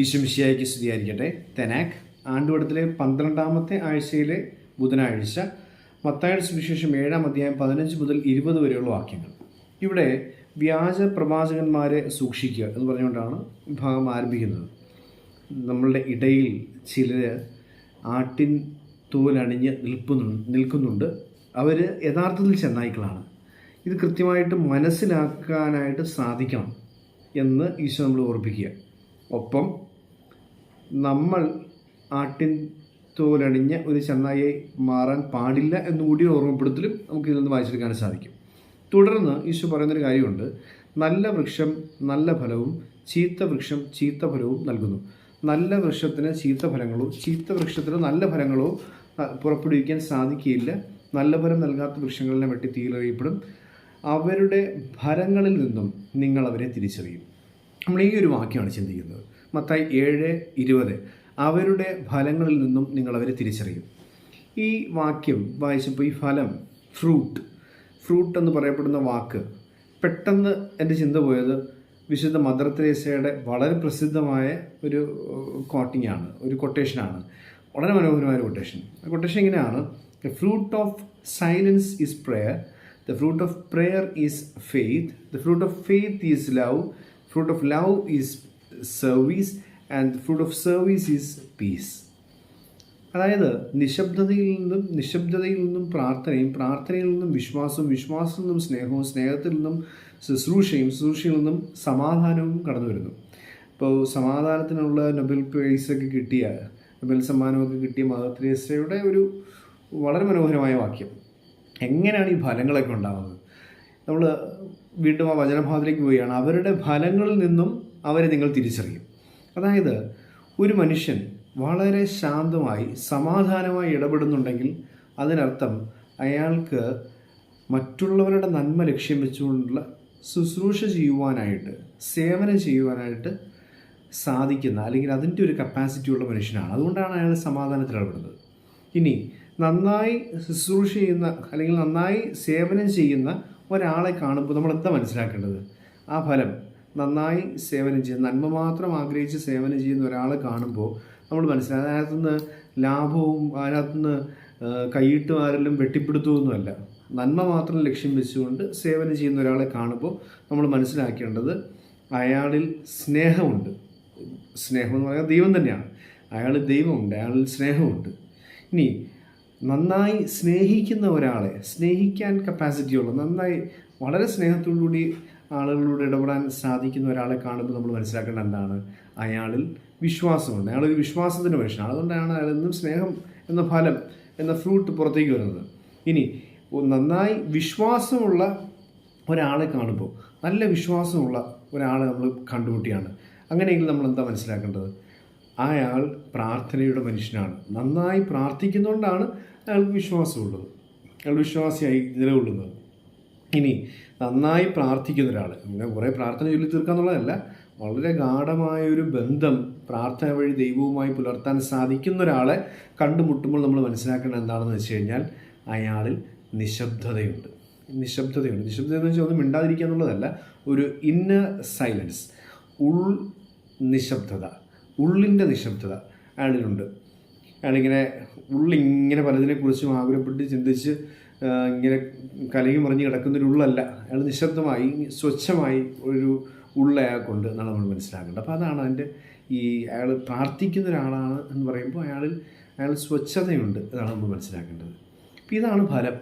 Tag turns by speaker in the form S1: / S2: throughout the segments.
S1: ഈശ്വമിശിയായിക്ക് സ്തുതിയായിരിക്കട്ടെ. തെനാക്ക് ആണ്ടുവടത്തിലെ പന്ത്രണ്ടാമത്തെ ആഴ്ചയിലെ ബുധനാഴ്ച മത്തായുടെ സുവിശേഷം ഏഴാം അധ്യായം പതിനഞ്ച് മുതൽ ഇരുപത് വരെയുള്ള വാക്യങ്ങൾ. ഇവിടെ വ്യാജ പ്രവാചകന്മാരെ സൂക്ഷിക്കുക എന്ന് പറഞ്ഞുകൊണ്ടാണ് വിഭാഗം ഭാഗം ആരംഭിക്കുന്നത്. നമ്മളുടെ ഇടയിൽ ചിലർ ആട്ടിൻ തോലണിഞ്ഞ് നിൽക്കുന്നു നിൽക്കുന്നുണ്ട്. അവർ യഥാർത്ഥത്തിൽ ചെന്നായ്ക്കളാണ്. ഇത് കൃത്യമായിട്ട് മനസ്സിലാക്കാനായിട്ട് സാധിക്കണം എന്ന് ഈശോ നമ്മൾ ഓർപ്പിക്കുക. ഒപ്പം നമ്മൾ ആട്ടിൻ തോലണിഞ്ഞ ഒരു ചെന്നായി മാറാൻ പാടില്ല എന്നുകൂടി ഓർമ്മപ്പെടുത്തലും നമുക്ക് ഇതിൽ നിന്ന് വായിച്ചെടുക്കാൻ സാധിക്കും. തുടർന്ന് ഈശോ പറയുന്നൊരു കാര്യമുണ്ട്. നല്ല വൃക്ഷം നല്ല ഫലവും ചീത്ത വൃക്ഷം ചീത്ത ഫലവും നൽകുന്നു. നല്ല വൃക്ഷത്തിന് ചീത്ത ഫലങ്ങളോ ചീത്ത വൃക്ഷത്തിന് നല്ല ഫലങ്ങളോ പുറപ്പെടുവിക്കാൻ സാധിക്കുകയില്ല. നല്ല ഫലം നൽകാത്ത വൃക്ഷങ്ങളെ വെട്ടി തീരെറിയപ്പെടും അവരുടെ ഫലങ്ങളിൽ നിന്നും നിങ്ങൾ അവരെ തിരിച്ചറിയും. നമ്മൾ ഈ ഒരു വാക്യമാണ് ചിന്തിക്കുന്നത്. മത്തായി ഏഴ് ഇരുപത്. അവരുടെ ഫലങ്ങളിൽ നിന്നും നിങ്ങൾ അവരെ തിരിച്ചറിയും. ഈ വാക്യം വായിച്ചപ്പോൾ ഈ ഫലം ഫ്രൂട്ട്. ഫ്രൂട്ട് എന്ന് പറയപ്പെടുന്ന വാക്ക്. പെട്ടെന്ന് എന്റെ ചിന്ത പോയത് വിശുദ്ധ മദർ തെരേസയുടെ വളരെ പ്രസിദ്ധമായ ഒരു കോട്ടിംഗ് ആണ്. ഒരു കൊട്ടേഷനാണ് വളരെ മനോഹരമായ ഒരു കൊട്ടേഷൻ കൊട്ടേഷൻ ഇങ്ങനെയാണ്. The fruit of silence is prayer the fruit of prayer is faith the fruit of faith is love fruit of love is service and fruit of service is peace അതായത് നിശബ്ദതയിൽ നിന്നും നിശബ്ദതയിൽ നിന്നും പ്രാർത്ഥനയും പ്രാർത്ഥനയിൽ നിന്നും വിശ്വാസവും വിശ്വാസത്തിൽ നിന്നും സ്നേഹവും സ്നേഹത്തിൽ നിന്നും ശുശ്രൂഷയും ശുശ്രൂഷയിൽ നിന്നും സമാധാനവും കടന്നു വരുന്നു. ഇപ്പോൾ സമാധാനത്തിനുള്ള നൊബൽ പ്രൈസൊക്കെ കിട്ടിയ നൊബൽ സമ്മാനമൊക്കെ കിട്ടിയ മദർ ഒരു വളരെ മനോഹരമായ വാക്യം. എങ്ങനെയാണ് ഈ ഫലങ്ങളൊക്കെ ഉണ്ടാകുന്നത് നമ്മൾ വീണ്ടും ആ വചനഭാഗത്തിലേക്ക് പോവുകയാണ്. അവരുടെ ഫലങ്ങളിൽ നിന്നും അവരെ നിങ്ങൾ തിരിച്ചറിയും. അതായത് ഒരു മനുഷ്യൻ വളരെ ശാന്തമായി സമാധാനമായി ഇടപെടുന്നുണ്ടെങ്കിൽ അതിനർത്ഥം അയാൾക്ക് മറ്റുള്ളവരുടെ നന്മ ലക്ഷ്യം വെച്ചുകൊണ്ടുള്ള ശുശ്രൂഷ ചെയ്യുവാനായിട്ട് സേവനം ചെയ്യുവാനായിട്ട് സാധിക്കുന്ന അല്ലെങ്കിൽ അതിന്റെ ഒരു കപ്പാസിറ്റി ഉള്ള മനുഷ്യനാണ്. അതുകൊണ്ടാണ് അയാൾ സമാധാനത്തിൽ ഇടപെടുന്നത്. ഇനി നന്നായി ശുശ്രൂഷ ചെയ്യുന്ന അല്ലെങ്കിൽ നന്നായി സേവനം ചെയ്യുന്ന ഒരാളെ കാണുമ്പോൾ നമ്മൾ എന്താ മനസ്സിലാക്കേണ്ടത്? ആ ഫലം നന്നായി സേവനം ചെയ്യുന്ന നന്മ മാത്രം ആഗ്രഹിച്ച് സേവനം ചെയ്യുന്ന ഒരാളെ കാണുമ്പോൾ നമ്മൾ മനസ്സിലാക്കുക അതിനകത്തുനിന്ന് ലാഭവും അതിനകത്തുനിന്ന് കൈയിട്ടും ആരെല്ലാം വെട്ടിപ്പിടുത്തുമൊന്നുമല്ല നന്മ മാത്രം ലക്ഷ്യം വെച്ചുകൊണ്ട് സേവനം ചെയ്യുന്ന ഒരാളെ കാണുമ്പോൾ നമ്മൾ മനസ്സിലാക്കേണ്ടത് അയാളിൽ സ്നേഹമുണ്ട്. സ്നേഹം എന്ന് പറയുന്നത് ദൈവം തന്നെയാണ്. അയാൾ ദൈവമുണ്ട്. അയാളിൽ സ്നേഹമുണ്ട്. ഇനി നന്നായി സ്നേഹിക്കുന്ന ഒരാളെ സ്നേഹിക്കാൻ കപ്പാസിറ്റിയുള്ള നന്നായി വളരെ സ്നേഹത്തോടുകൂടി ആളുകളോട് ഇടപെടാൻ സാധിക്കുന്ന ഒരാളെ കാണുമ്പോൾ നമ്മൾ മനസ്സിലാക്കേണ്ട എന്താണ്? അയാളിൽ വിശ്വാസമുണ്ട്. അയാളൊരു വിശ്വാസത്തിന്റെ മനുഷ്യനാണ്. അതുകൊണ്ടാണ് അയാൾ എന്നും സ്നേഹം എന്ന ഫലം എന്ന ഫ്രൂട്ട് പുറത്തേക്ക് വരുന്നത്. ഇനി നന്നായി വിശ്വാസമുള്ള ഒരാളെ കാണുമ്പോൾ നല്ല വിശ്വാസമുള്ള ഒരാളെ നമ്മൾ കണ്ടുമുട്ടിയാണ്. അങ്ങനെയെങ്കിൽ നമ്മൾ എന്താ മനസ്സിലാക്കേണ്ടത്? അയാൾ പ്രാർത്ഥനയുടെ മനുഷ്യനാണ്. നന്നായി പ്രാർത്ഥിക്കുന്നതുകൊണ്ടാണ് അയാൾക്ക് വിശ്വാസമുള്ളത്. അയാൾ വിശ്വാസിയായി നിലകൊള്ളുന്നത്. ഇനി നന്നായി പ്രാർത്ഥിക്കുന്ന ഒരാൾ അങ്ങനെ കുറേ പ്രാർത്ഥന ചൊല്ലി തീർക്കാന്നുള്ളതല്ല. വളരെ ഗാഠമായ ഒരു ബന്ധം പ്രാർത്ഥന വഴി ദൈവവുമായി പുലർത്താൻ സാധിക്കുന്ന ഒരാളെ കണ്ടുമുട്ടുമ്പോൾ നമ്മൾ മനസ്സിലാക്കേണ്ടത് എന്താണെന്ന് വെച്ച് കഴിഞ്ഞാൽ അയാളിൽ നിശബ്ദതയുണ്ട്. നിശബ്ദതയുണ്ട്. നിശബ്ദത എന്ന് വെച്ചാൽ ഒന്നും മിണ്ടാതിരിക്കുക എന്നുള്ളതല്ല ഒരു ഇന്ന സൈലൻസ് ഉൾ നിശബ്ദത. ഉള്ളിന്റെ നിശബ്ദത അയാളിലുണ്ട്. അയാളിങ്ങനെ ഉള്ളിങ്ങനെ പലതിനെക്കുറിച്ചും ആകുലപ്പെട്ട് ചിന്തിച്ച് ഇങ്ങനെ കലയും മറിഞ്ഞ് കിടക്കുന്നൊരു ഉള്ളല്ല. അയാൾ നിശബ്ദമായി സ്വച്ഛമായി ഒരു ഉള്ള അയാൾക്കുണ്ട് എന്നാണ് നമ്മൾ മനസ്സിലാക്കേണ്ടത്. അപ്പോൾ അതാണ് അതിന്റെ ഈ അയാൾ പ്രാർത്ഥിക്കുന്ന ഒരാളാണ് എന്ന് പറയുമ്പോൾ അയാളിൽ അയാൾ സ്വച്ഛതയുണ്ട് എന്നാണ് നമ്മൾ മനസ്സിലാക്കേണ്ടത്. അപ്പോൾ ഇതാണ് ഫലം.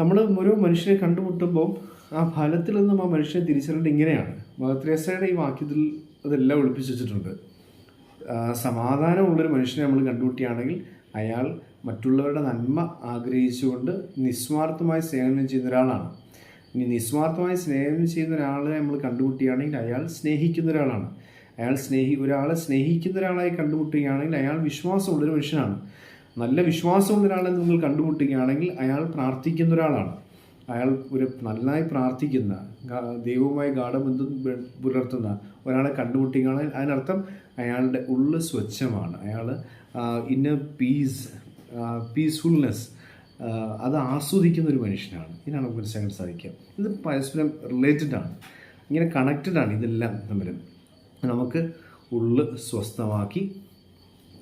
S1: നമ്മൾ ഓരോ മനുഷ്യനെ കണ്ടുമുട്ടുമ്പോൾ ആ ഫലത്തിൽ നിന്നും ആ മനുഷ്യനെ തിരിച്ചറിയേണ്ടത് ഇങ്ങനെയാണ്. മഹത്രേസയുടെ ഈ വാക്യത്തിൽ അതെല്ലാം ഒളിപ്പിച്ച് വെച്ചിട്ടുണ്ട്. സമാധാനമുള്ളൊരു മനുഷ്യനെ നമ്മൾ കണ്ടുകൂട്ടിയാണെങ്കിൽ അയാൾ മറ്റുള്ളവരുടെ നന്മ ആഗ്രഹിച്ചുകൊണ്ട് നിസ്വാർത്ഥമായി സേവനം ചെയ്യുന്ന ഒരാളാണ്. ഇനി നിസ്വാർത്ഥമായി സ്നേഹം ചെയ്യുന്ന ഒരാളെ നമ്മൾ കണ്ടുമുട്ടുകയാണെങ്കിൽ അയാൾ സ്നേഹിക്കുന്ന ഒരാളാണ്. അയാൾ സ്നേഹി ഒരാളെ സ്നേഹിക്കുന്ന ഒരാളായി കണ്ടുമുട്ടുകയാണെങ്കിൽ അയാൾ വിശ്വാസമുള്ളൊരു മനുഷ്യനാണ്. നല്ല വിശ്വാസമുള്ള ഒരാളെ നിങ്ങൾ കണ്ടുമുട്ടുകയാണെങ്കിൽ അയാൾ പ്രാർത്ഥിക്കുന്ന ഒരാളാണ്. അയാൾ ഒരു നന്നായി പ്രാർത്ഥിക്കുന്ന ദൈവവുമായി ഗാഠബന്ധം പുലർത്തുന്ന ഒരാളെ കണ്ടുമുട്ടുകയാണെങ്കിൽ അതിനർത്ഥം അയാളുടെ ഉള്ളു സ്വച്ഛമാണ്. അയാൾ ഇന്ന പീസ് പീസ്ഫുൾനെസ് അത് ആസ്വദിക്കുന്ന ഒരു മനുഷ്യനാണ്. ഇതിനാണ് നമുക്ക് മനസ്സിലാക്കാൻ സാധിക്കുക. ഇത് പരസ്പരം റിലേറ്റഡ് ആണ്. ഇങ്ങനെ കണക്റ്റഡ് ആണ് ഇതെല്ലാം തമ്മിലും നമുക്ക് ഉള്ള് സ്വസ്ഥമാക്കി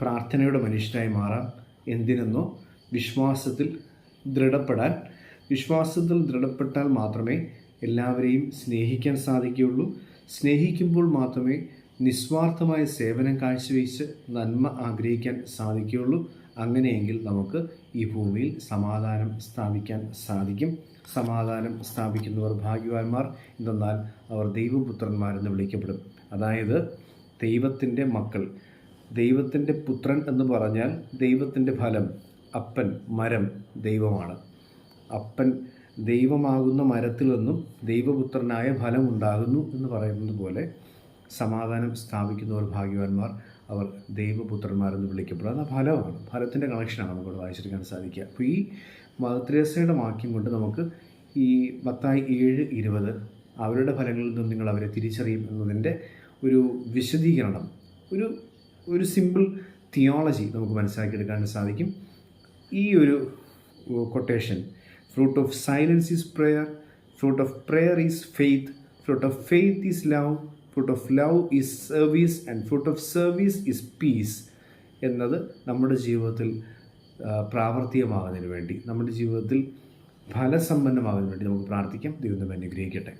S1: പ്രാർത്ഥനയുടെ മനുഷ്യനായി മാറാം. എന്തിനെന്നോ വിശ്വാസത്തിൽ ദൃഢപ്പെടാൻ വിശ്വാസത്തിൽ ദൃഢപ്പെട്ടാൽ മാത്രമേ എല്ലാവരെയും സ്നേഹിക്കാൻ സാധിക്കുകയുള്ളൂ. സ്നേഹിക്കുമ്പോൾ മാത്രമേ നിസ്വാർത്ഥമായ സേവനം കാഴ്ചവെച്ച് നന്മ ആഗ്രഹിക്കാൻ സാധിക്കുകയുള്ളൂ. അങ്ങനെയെങ്കിൽ നമുക്ക് ഈ ഭൂമിയിൽ സമാധാനം സ്ഥാപിക്കാൻ സാധിക്കും. സമാധാനം സ്ഥാപിക്കുന്നവർ ഭാഗ്യവാന്മാർ. എന്തെന്നാൽ അവർ ദൈവപുത്രന്മാരെന്ന് വിളിക്കപ്പെടും. അതായത് ദൈവത്തിന്റെ മക്കൾ. ദൈവത്തിന്റെ പുത്രൻ എന്ന് പറഞ്ഞാൽ ദൈവത്തിന്റെ ഫലം അപ്പൻ മരം ദൈവമാണ്. അപ്പൻ ദൈവമാകുന്ന മരത്തിൽ നിന്നും ദൈവപുത്രനായ ഫലമുണ്ടാകുന്നു എന്ന് പറയുന്നത് പോലെ സമാധാനം സ്ഥാപിക്കുന്നവർ ഭാഗ്യവാന്മാർ അവർ ദൈവപുത്രന്മാരെന്ന് വിളിക്കപ്പെടുന്ന ഫലമാണ്. ഫലത്തിന്റെ കണക്ഷനാണ് നമുക്കിവിടെ വായിച്ചെടുക്കാൻ സാധിക്കുക. അപ്പോൾ ഈ മദത്രേസയുടെ വാക്യം കൊണ്ട് നമുക്ക് ഈ പത്തായി ഏഴ് ഇരുപത് അവരുടെ ഫലങ്ങളിൽ നിന്നും നിങ്ങൾ അവരെ തിരിച്ചറിയും എന്നതിന്റെ ഒരു വിശദീകരണം ഒരു ഒരു സിമ്പിൾ തിയോളജി നമുക്ക് മനസ്സിലാക്കിയെടുക്കാൻ സാധിക്കും. ഈ ഒരു quotation fruit of silence is prayer fruit of prayer is faith fruit of faith is love fruit of love is service and fruit of service is peace എന്നത് നമ്മുടെ ജീവിതത്തിൽ പ്രാവർത്തികമാകുന്നതിന് വേണ്ടി നമ്മുടെ ജീവിതത്തിൽ ഫലസമ്പന്നമാകുന്നതിന് വേണ്ടി നമുക്ക് പ്രാർത്ഥിക്കാം. ദൈവം അനുഗ്രഹിക്കട്ടെ.